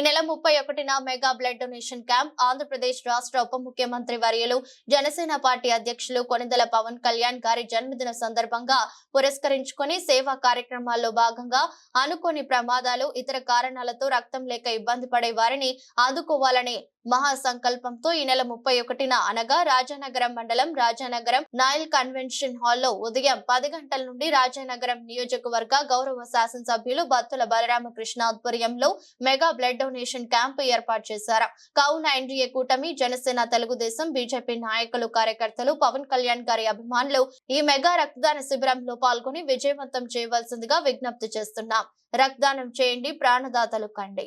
ఈ నెల ముప్పై ఒకటిన mega blood donation camp Andhra Pradesh రాష్ట్ర ఉప ముఖ్యమంత్రి వర్యులు జనసేన పార్టీ అధ్యక్షులు కొనిదెల పవన్ కళ్యాణ్ గారి జన్మదిన సందర్భంగా పురస్కరించుకొని సేవా కార్యక్రమాల్లో భాగంగా అనుకోని ప్రమాదాలు ఇతర కారణాలతో రక్తం లేక ఇబ్బంది పడే వారిని ఆదుకోవాలని మహా సంకల్పంతో ఈ నెల ముప్పై ఒకటిన అనగా రాజానగరం మండలం రాజానగరం నాయల్ కన్వెన్షన్ హాల్లో ఉదయం పది గంటల నుండి రాజానగరం నియోజకవర్గ గౌరవ శాసనసభ్యులు బత్తుల బలరామకృష్ణ ఆధ్వర్యంలో మెగా బ్లడ్ డొనేషన్ క్యాంపు ఏర్పాటు చేశారు. కావున ఎన్డీఏ కూటమి జనసేన తెలుగుదేశం బీజేపీ నాయకులు కార్యకర్తలు పవన్ కళ్యాణ్ గారి అభిమానులు ఈ మెగా రక్తదాన శిబిరంలో పాల్గొని విజయవంతం చేయవలసిందిగా విజ్ఞప్తి చేస్తున్నాం. రక్తదానం చేయండి ప్రాణదాతలు కండి.